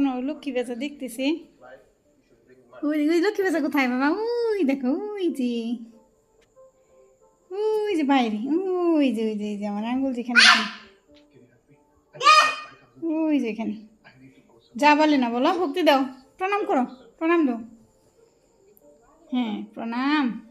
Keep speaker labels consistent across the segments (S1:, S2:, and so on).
S1: লক্ষ্মী ওই ওই লক্ষ্মী কোথায়, বাবা? ওই দেখো, ওই যে। ওই যে বাইরে, ওই যে ওই যে ওই যে আমার আঙ্গুল যেখানে ওই যে এখানে। যা বলে না বলো, ভক্তি দাও। প্রণাম করো, প্রণাম দাও। হ্যাঁ প্রণাম।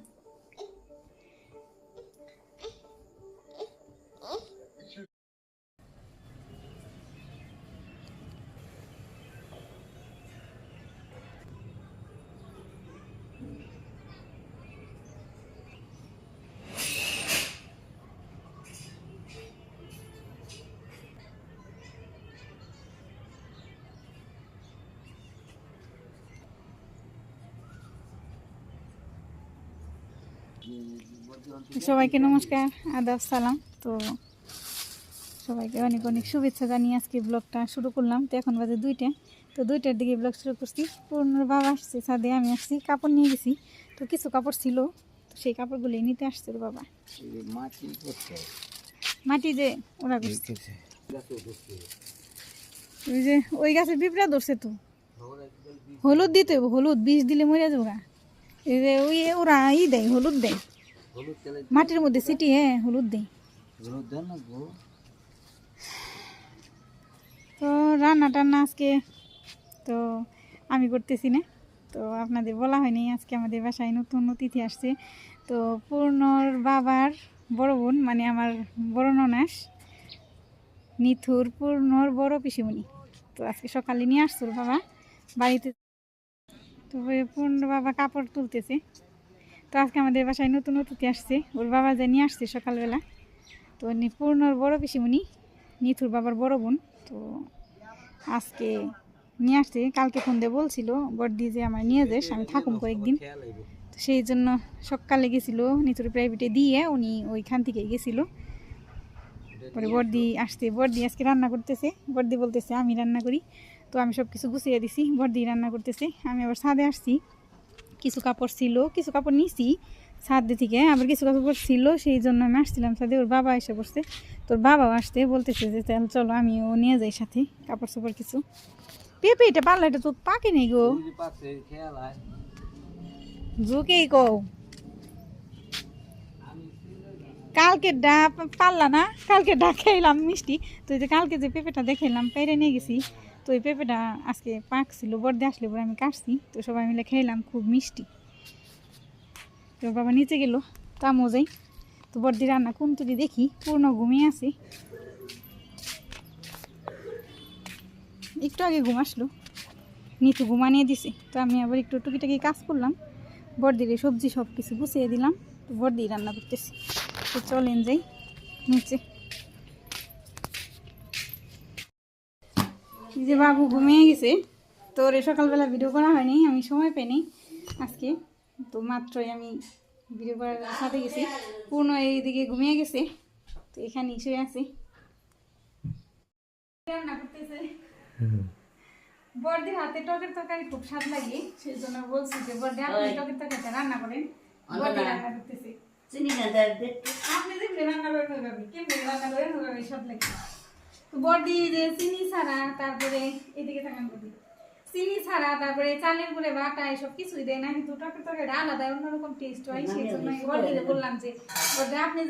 S1: সবাইকে নমস্কার আদাব সালাম। তো সবাইকে অনেক অনেক শুভেচ্ছা জানিয়ে আজকে ব্লগটা শুরু করলাম। তো এখন বাজে দুইটা। তো দুইটার দিকে ব্লগ শুরু করছি। পূর্ণর বাবা আসছে ছাদে আমি আসছি কাপড় নিয়ে গেছি। তো কিছু কাপড় ছিল তো সেই কাপড়গুলি নিতে আসছে বাবা।
S2: মাটি
S1: যে ওরা করছে। ওই যে ওই গাছে পিঁপড়া ধরছে তো। হলুদ দিতে হলুদ বিষ দিলে মরে যাব গা। ওই ওরা ই দেয় হলুদ দেয়। মাটির মধ্যে সিটি হ্যাঁ হলুদ দেয়। তো রান্না টান্না আজকে তো আমি করতেছি না। তো আপনাদের বলা হয়নি আজকে আমাদের বাসায় নতুন অতিথি আসছে। তো পূর্ণর বাবার বড় বোন মানে আমার বড় ননাস নিথুর পূর্ণর বড় পিসিমণি। তো আজকে সকালে নিয়ে আসছো বাবা বাড়িতে তো পূর্ণ বাবা কাপড় তুলতেছে। তো আজকে আমাদের বাসায় নতুন অতিথি আসছে। ওর বাবা যে নিয়ে আসছে সকালবেলা, তো উনি পূর্ণর বড় পিসিমণি, নিথুর বাবার বড় বোন। তো আজকে নিয়ে আসছে, কালকে ফোন দিয়ে বলছিল, বড়দি যে আমার নিয়ে যাস, আমি থাকুম কয়েকদিন। তো সেই জন্য সকালে গেছিল, নিথুর প্রাইভেটে দিয়ে উনি ওইখান থেকে গেছিল। পরে বর্দি আসতে বর্দি আজকে রান্না করতেছে। বর্দি বলতেছে, আমি রান্না করি। তো আমি সব কিছু গুছিয়ে দিছি বর্দি রান্না করতেছে। আমি আবার ছাদে আসছি। কিছু কাপড় ছিল কিছু কাপড় নিছি ছাদে থেকে আবার কিছু কাপড় ছিল সেই জন্য আমি আসছিলাম ছাদে। ওর বাবা এসে বসছে। তোর বাবাও আসতে বলতেছে যে চল চলো আমিও নিয়ে যাই সাথে কাপড় চোপড় কিছু। পেঁপে এটা পারলা এটা তো পাকে নেই গো। ঝুঁকেই কও? কালকে ডা পারলা না কালকে ডা খাইলাম মিষ্টি। তো এই যে কালকে যে পেঁপেটা দেখাইলাম পেরে নিয়ে গেছি। তো এই পেঁপেটা আজকে পাক ছিল বর্দে আসলে পরে আমি কাটছি। তো সবাই মিলে খেলাম খুব মিষ্টি। তো বাবা নিচে গেল, তামো যাই। তো বর্দি রান্না কোন তুলি দেখি, পূর্ণ ঘুমিয়ে আছি। একটু আগে ঘুম আসলো নিতু ঘুমানিয়ে দিছে। তো আমি আবার একটু টুকিটাকি কাজ করলাম, বর্দিরে সবজি সব কিছু গুছিয়ে দিলাম। তো বর্দি রান্না করতেছি। তো চলেন যাই নিচে। এই যে বাবু ঘুমিয়ে গেছে তো ওরে সকালবেলা ভিডিও করা হয়নি আমি সময় পাইনি আজকে। তো মাত্রই আমি ভিডিও করার সাথে গেছি। পূর্ণ এইদিকে ঘুমিয়ে গেছে তো এখানে শুয়ে আছে। রান্না করতেছে? বর্দির হাতে টকের তরকারি খুব স্বাদ লাগে সেই জন্য বলছি যে বর্দি আপনি টকের তরকারিটা রান্না করেন। বর্দি রান্না করতেছে।
S3: চিনি না
S1: আপনি রান্না করেন ওইভাবে কেমনি রান্না করেন ওইভাবে স্বাদ লাগে। তো বর্দি যে চিনি ছাড়া তারপরে এদিকে থাকান বর্দি চিনি ছাড়া তারপরে চালের গুঁড়ে বাটা এসব কিছুই দেয় না কিন্তু টকের তরকারি আলাদা অন্যরকম টেস্ট হয় সেই জন্য বর্দিকে বললাম যে বর্দি আপনি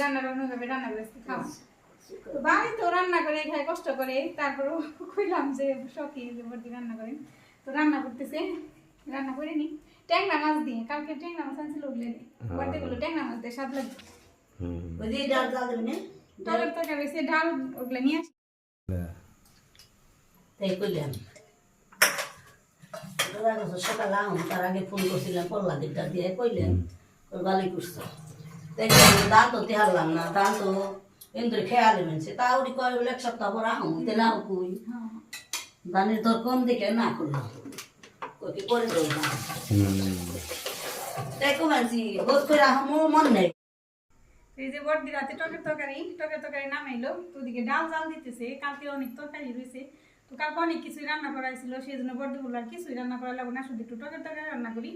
S1: রান্না ওইভাবে রান্না করে খাওয়া তো বাড়িতেও রান্না করে খায় কষ্ট করে তারপরেও কইলাম যে শখে যে বর্দি রান্না করেন। তো রান্না করতেছে রান্না করে নি। ট্যাংরা মাছ দিয়ে কালকে ট্যাংরা মাছ আনছিল দিয়ে। বর্দি গুলো ট্যাংরা মাছ দিয়ে স্বাদ লাগে
S3: ডাল ডাল
S1: টকের তরকারি সে ঢাল ওগুলো নিয়ে আসি।
S3: তাই গেছে সকালে আহুন তার আগে ফোন করছিলাম পল্লা দিকটা দিয়ে কইলেন ওই বালি করছ তাই কইলাম, দান তো তেহারলাম না দান তো ইন্দ্র খেয়ালে মেনছে। তা উড়ি কয় বলে এক সপ্তাহ পর আহুন তেলে আহ কই? দানের দর কম দিকে না করলাম কই কি করে তাই কমাইছি বোধ করে আহমো মন নেই।
S1: এই যে বর্দি রাতে টকের তরকারি টকের তরকারি নামাইলো তো ওদিকে ডাল জাল দিতেছে কালকে অনেক তরকারি রয়েছে। তো কালকে অনেক কিছুই রান্না করা হয়েছিল সেই জন্য বর্দি বলল আর কিছুই রান্না করা লাগবে না শুধু একটু টকের তরকারি রান্না করি।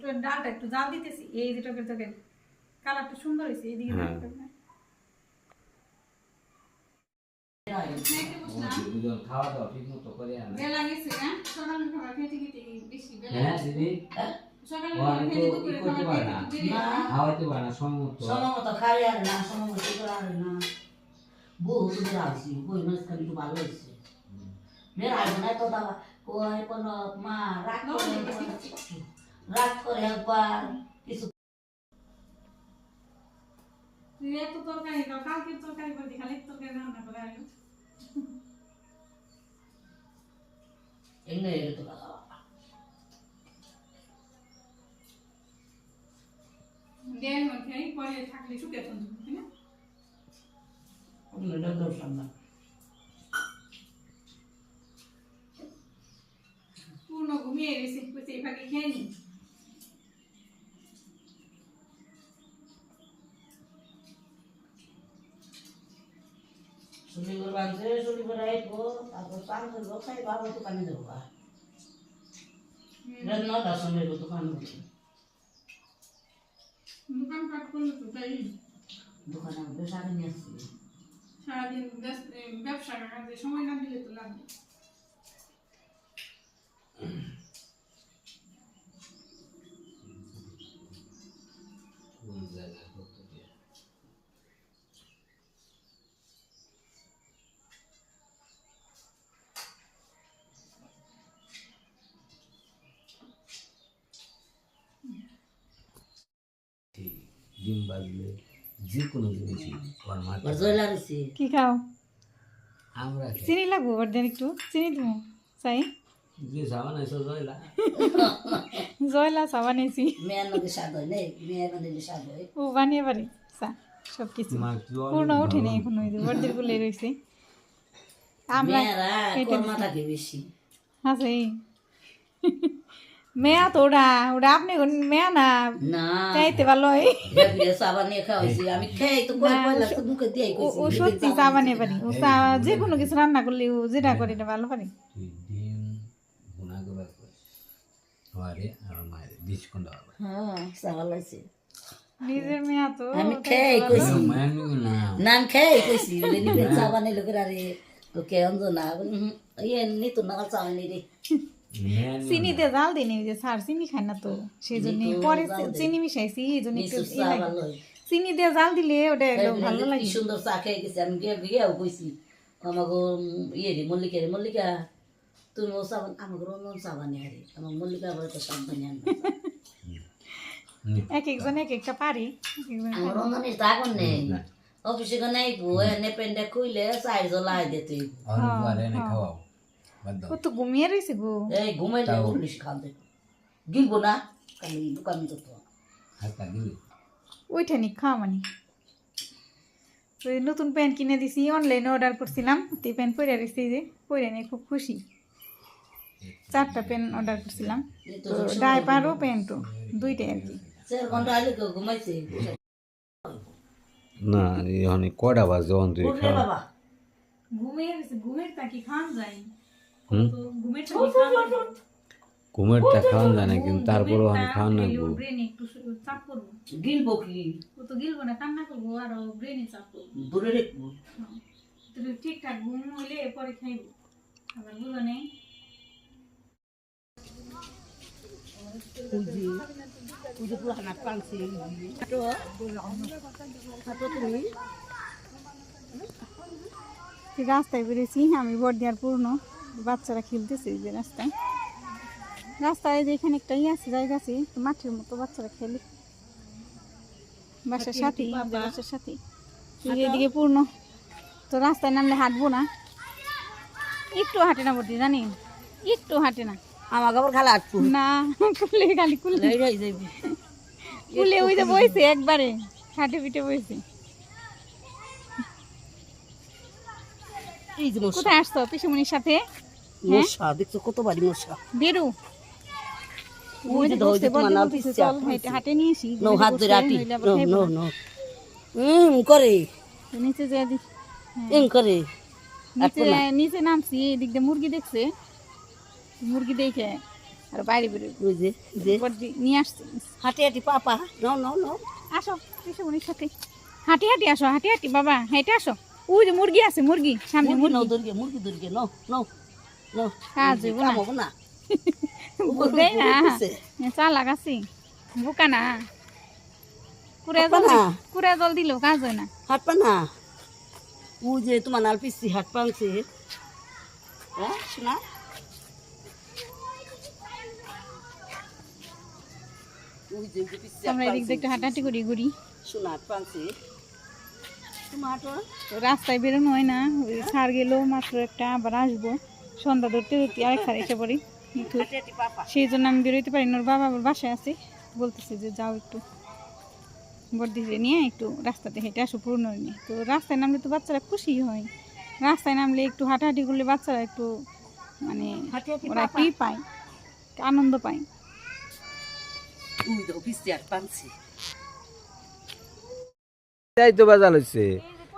S1: তো ডালটা একটু জাল দিতেছি এই যে টকের তরকারি। কালারটা সুন্দর হয়েছে এইদিকে।
S3: হয়।
S2: খাওয়া দাওয়া ঠিক মতো করে
S1: বেলা গেছে না সকালের খাবার খেতে খেতে বেশি বেলা
S2: হ্যাঁ দিদি। তো। খাওয়াইতে পারে না সময় মতো।
S3: সময় মতো খাই আর না সময় করে আর না। বহু দূরে আসি বই মাছ খালি একটু ভালো হয়েছে। মেয়ের আসবে না তো দাবা কয় কোনো মা রাগ করে রাগ করে একবার কিছু
S1: তুই এত তরকারি দাও কালকে তরকারি করে খালি তরকারি রান্না করে আলো
S3: এমনি তো খাওয়া
S1: দেড় মধ্যে পরে থাকলে শুকে থাকবে তাই না
S3: এমনি ডক্টর সামনে
S1: পূর্ণ ঘুমিয়ে গেছে বলছে এই ফাঁকে খেয়ে নি
S3: চুলি করে বাঁধছে চুলি করে আইবো তারপর স্নান করব খাই বাবা দোকানে যাব গা রাত নটার সময় দোকান করব
S1: দোকান পাট করল তো তাই?
S3: দোকানে
S1: সারাদিন ব্যবসা কাজে সময় না দিলে তো লাগবে
S2: কোন জায়গায় করতে দিয়ে ঠিক ডিম বাজলে যে কোনো জিনিসই ওর
S1: কি খাও?
S2: আমরা
S1: চিনি লাগবো ওর দেন একটু। চিনি দেবো চাই।
S2: যে সাবান এসে জয়লা।
S1: জয়লা চা বানিয়েছি
S3: মেয়ের নদী স্বাদ হয় নেই? মেয়ের নদী স্বাদ হয়।
S1: ও বানিয়ে পারি চা সব কিছু
S2: তোমার জল
S1: পূর্ণ এখন ওই যে বর্দের গুলে রয়েছে আমরা
S3: কর্মা থাকে বেশি।
S1: আছে। মেয়া তো ওটা ওটা আপনি কোন- মেয়া না?
S3: না।
S1: চাইতে ভালো হয়। ও- ও সত্যি চা বানিয়ে পারি ও চা যে কোনো কিছু রান্না করলে ও যেটা করে এটা ভালো পারি
S2: কোন
S3: হ্যাঁ হয়েছে
S1: নিজের মেয়া তো
S3: আমি খেয়ে কইছি।
S2: না
S3: না। আমি খেয়ে কইছি চা বানাইলো করে আরে তো না ইয়ে নি তো না চা বানাই রে।
S2: মেয়ের
S1: চিনি দিয়ে জাল দিই যে স্যার চিনি খায় না তো? সেই জন্য পরে চিনি মিশাইছি এই জন্য একটু চিনি দিয়ে জাল দিলে ওটা ভালো লাগে।
S3: সুন্দর চা খেয়ে গেছি আমি গিয়ে গিয়েও কইছি আমাকে ইয়ে রে মল্লিকা রে মল্লিকা। তুমি ও সাবান আমাকে সাবান রে আমার মল্লিকা বলে তো সাবান আনবে
S1: এক একজন এক একটা পারি
S3: আমার নেই অফিসে নাই বই এনে পেন্ডে খুইলে চাই জ্বলাই
S2: দুয়ারে এনে খাওয়াও
S1: ও তো ঘুমিয়ে রয়েছে গো
S3: এই ঘুমাইলে উঠলিস খান দেখো গিলবো না খালি দোকান তো
S2: হালকা দিবি
S1: ওইটা নি খাওয়া মানে নতুন প্যান্ট কিনে দিছি অনলাইনে অর্ডার করছিলাম তো এই প্যান্ট পরে রেখেছি যে পরে নিয়ে খুব খুশি চারটা প্যান্ট অর্ডার করছিলাম তো ডাইপারও প্যান্টও দুইটাই আর কি
S2: না এখন কয়টা বাজে অন তুই
S3: উঠলে বাবা
S1: ঘুমিয়ে গেছে ঘুমের তাকি খান যায় তো ঘুমের
S2: ঘুমেরটা খাওয়ান যায় না কিন্তু তারপরেও আমি খাওয়ান না গো
S3: গিলবো কি
S1: ও তো গিলবো না কান্না করব আর ব্রেনে চাপ করব
S3: দূরে রেখবো
S1: হ্যাঁ। ঠিকঠাক ঘুম পরে খাইবো আবার বুঝো নেই
S3: তো
S1: রাস্তায় বেরিয়েছি আমি বর্দিয়ার পূর্ণ বাচ্চারা খেলতেছে যে রাস্তায়। রাস্তায় যে এখানে একটা ইয়ে আছে জায়গা আছে তো মাঠের মতো বাচ্চারা খেলে। বাসার সাথে বাসার সাথে এদিকে পূর্ণ। তো রাস্তায় নামলে হাঁটবো না। একটু হাঁটে না বর্দি জানি। একটু হাঁটে না।
S3: আমার আবার খালা আটকু
S1: না কুলে খালি কুলে কুলে ওই যে বইছে একবারে হাঁটে পিঠে বইছে।
S3: এই যে মশা।
S1: কোথায় আসতো পিসুমনির সাথে?
S3: মশা দেখছ কত বাড়ি মশা।
S1: বেরু।
S3: ওই যে ধরে তোমার নাম পিছে
S1: চল হেঁটে হাটে
S3: নো হাত ধরে আটি। নো নো নো হুম করে।
S1: নিচে যে দি
S3: এম করে।
S1: নিচে নিচে নামছি এদিক দিয়ে মুরগি দেখছে। মুরগি দেখে আর বাইরে
S3: যে
S1: নিয়ে আসছে।
S3: হাঁটি হাঁটি পাপা নো নো নো
S1: আসো পিসুমনির সাথে। হাঁটি হাঁটি আসো হাঁটি হাঁটি বাবা। হেঁটে আসো। ওই যে মুরগি আছে মুরগি সামনে
S3: মুরগি নাও দুর্গে মুরগি দুর্গে নাও নাও নাও।
S1: হইব না।
S3: কাম হব না
S1: বুঝেই না। চালাক আছি বোকা না। কুড়ে জল। কুড়ে জল দিলেও কাজ হয় না।
S3: হাট পা না? ও যে তোমার নাল পিসি হাট পাংছে হ্যাঁ শোনা? যে যে
S1: আমরা এদিক দিয়ে একটু হাঁটাহাঁটি করি ঘুরি।
S3: শোনা হাট পাংছে তোমার
S1: রাস্তায় বেরোনো হয় না। সার গেলেও মাত্র একটা আবার আসব। সন্ধ্যা ধরতে ধরতে আরেক সার এসে পড়ি। সেই জন্য আমি বেরোইতে পারি না ওর বাবা আবার বাসায় আছে। বলতেছে যে, যাও একটু বর্দিরে নিয়ে একটু রাস্তাতে হেঁটে আসো পূর্ণ নিয়ে। তো রাস্তায় নামলে তো বাচ্চারা খুশি হয়। রাস্তায় নামলে একটু হাঁটাহাঁটি করলে বাচ্চারা একটু মানে ওরা কি পায়? আনন্দ পায়
S3: ওই দেখো পিসি হাট পাংছে
S2: তাই তো বাজাল হচ্ছে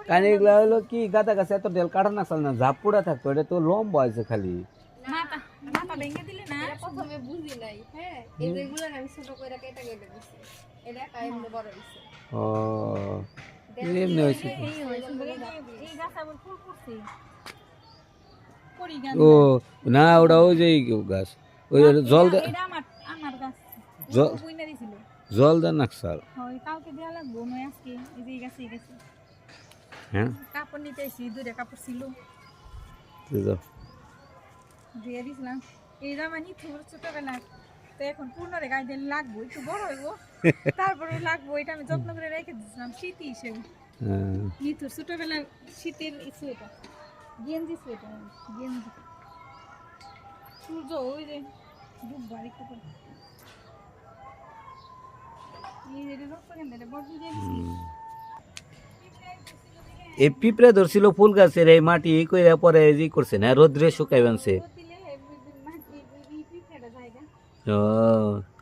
S2: কারণ এগুলা হলো কি গাদা গাছে এত ডেল কাটা না চাল না ঝাপ পুরা থাকতো এটা তো লম্বা আছে খালি।
S1: মাথা মাথা ভেঙে দিলে না?
S4: প্রথমে বুঝি নাই হ্যাঁ? হইছে।
S2: ও না ওটা ওই যে গাছ ওই জল দে
S1: এটা আমার আমার গাছ।
S2: জল- জল দেন
S1: কালকে দেওয়া লাগবো নয় আজকে এই যে গাছে
S2: হ্যাঁ?
S1: কাপড় নিতে এসি দূরে কাপড় ছিল। দিয়ে দিছিলাম। এই জামা নিতে হবে ছোটবেলা তো এখন পূর্ণরে গায়ে দিলে লাগবো একটু বড় হইব। তারপরে লাগবো এটা আমি যত্ন করে রেখে দিয়েছিলাম শীতই হিসেবে
S2: হ্যাঁ।
S1: নিতুর ছোটবেলার শীতের সোয়েটার গেঞ্জি সোয়েটার গেঞ্জি। সূর্য ওই যে ডুববো আর একটু করে এই
S2: পিঁপড়ে ধরছিল ফুল গাছের এই মাটি কইরা পরে যে করছে না রোদ্রে শুকাই বানছে।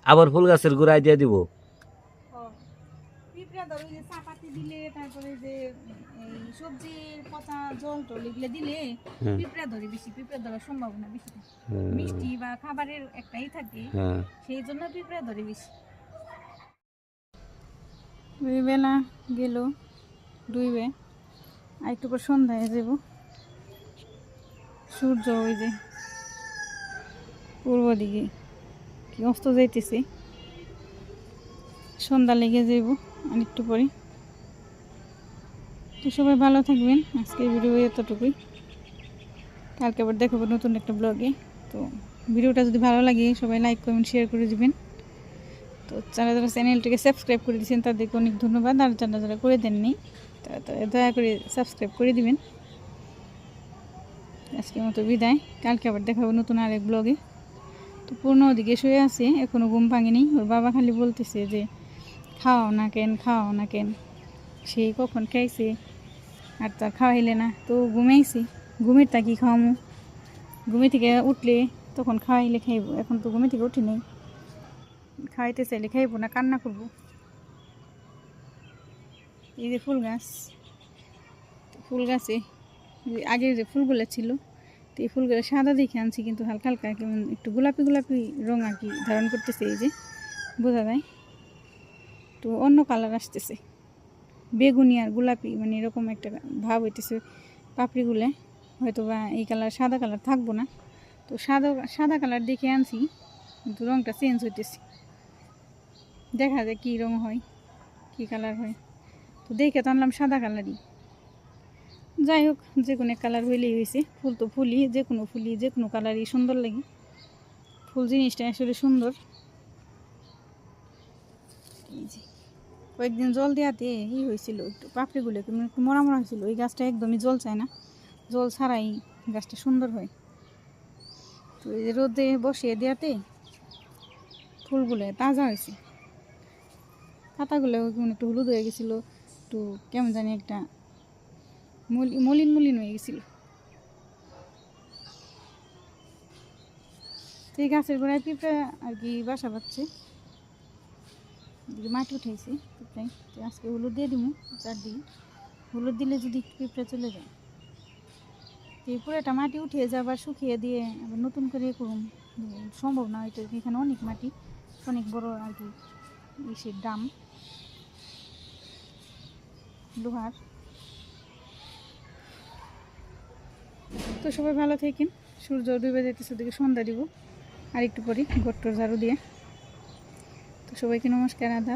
S2: আবার ফুল গাছের গোড়ায় দিয়ে দিব।
S1: পিঁপড়া ধরো ওই যে চাপাতি দিলে তারপরে যে এই সবজির পচা জল টল এগুলো দিলে
S2: হ্যাঁ।
S1: পিঁপড়া ধরে বেশি পিঁপড়া ধরার সম্ভাবনা বেশি মিষ্টি বা খাবারের একটাই থাকে
S2: হ্যাঁ।
S1: সেই জন্য পিঁপড়া ধরে বেশি। বেলা গেল, দুইবে। আর একটু পর সন্ধ্যায় যাব। সূর্য ওই যে পূর্ব দিকে। কি অস্ত যাইতেছে। সন্ধ্যা লেগে যাব আর একটু পরে। তো সবাই ভালো থাকবেন। আজকের ভিডিও এতটুকুই। কালকে আবার দেখাবো নতুন একটা ব্লগে তো ভিডিওটা যদি ভালো লাগে, সবাই লাইক কমেন্ট শেয়ার করে দিবেন। তো যারা যারা চ্যানেলটিকে সাবস্ক্রাইব করে দিয়েছেন, তাদেরকে অনেক ধন্যবাদ। আর যারা যারা করে দেননি তারা দয়া করে সাবস্ক্রাইব করে দিবেন। আজকের মতো বিদায়। কালকে আবার দেখাবো নতুন আরেক ব্লগে। তো পূর্ণ ওদিকে শুয়ে আছে এখনও ঘুম ভাঙেনি। ওর বাবা খালি বলতেছে যে খাও না কেন খাও না কেন। সে কখন খাইছে? আর তার খাওয়াইলে না। তো ঘুমাইছি। ঘুমের তা কি খাওয়ামু। ঘুমে থেকে উঠলে তখন খাওয়াইলে খাইব। এখন তো ঘুমে থেকে উঠি নেই। খাওয়াইতে চাইলে খাইব না, কান্না করব। এই যে ফুল গাছ, ফুল গাছে আগের যে ফুলগুলো ছিল, তো এই ফুলগুলো সাদা দেখে আনছি, কিন্তু হালকা হালকা কেমন একটু গোলাপি গোলাপি রং আর কি ধারণ করতেছে, এই যে, বোঝা যায়। তো অন্য কালার আসতেছে, বেগুনি আর গোলাপি মানে এরকম একটা ভাব হইতেছে পাপড়িগুলো হয়তো বা এই কালার সাদা কালার থাকব না। তো সাদা সাদা কালার দেখে আনছি, কিন্তু রংটা চেঞ্জ হইতেছে। দেখা যায় কী রং হয়, কী কালার হয়। তো দেখে তো আনলাম সাদা কালারই যাই হোক, যে কোনো কালার হইলেই হয়েছে ফুল তো ফুলই, যে কোনো ফুলই, যে কোনো কালারই সুন্দর লাগে। ফুল জিনিসটা আসলে সুন্দর। কয়েকদিন জল দেওয়াতে ই হয়েছিল, একটু পাপড়িগুলো কেমন একটু মরা মরা হয়েছিল। ওই গাছটা একদমই জল চায় না। জল ছাড়াই গাছটা সুন্দর হয়। তো এই রোদে বসিয়ে দেওয়াতে ফুলগুলো তাজা হয়েছে। পাতাগুলো কেমন একটু হলুদ হয়ে গেছিল একটু কেমন জানি একটা মলি- মলিন মলিন হয়ে গেছিল। তো এই গাছের গোড়ায় পিঁপড়া আর কি বাসা এদিকে মাটি উঠাইছে পিঁপড়াই আজকে হলুদ দিয়ে দিব চারদিকে। হলুদ দিলে যদি পিঁপড়া চলে যায়। তো পুরোটা মাটি উঠিয়ে যাবার শুকিয়ে দিয়ে আবার নতুন করে করুন সম্ভব না হয়তো এখানে অনেক মাটি, অনেক বড় আর কি ইসের দাম লোহার। তো সবাই ভালো থাকেন। সূর্য ডুবে যেতেছে ওদিকে সন্ধ্যা দিব। আর একটু পরি ঘট্টর ঝাড়ু দিয়ে। তো সবাইকে নমস্কার আধা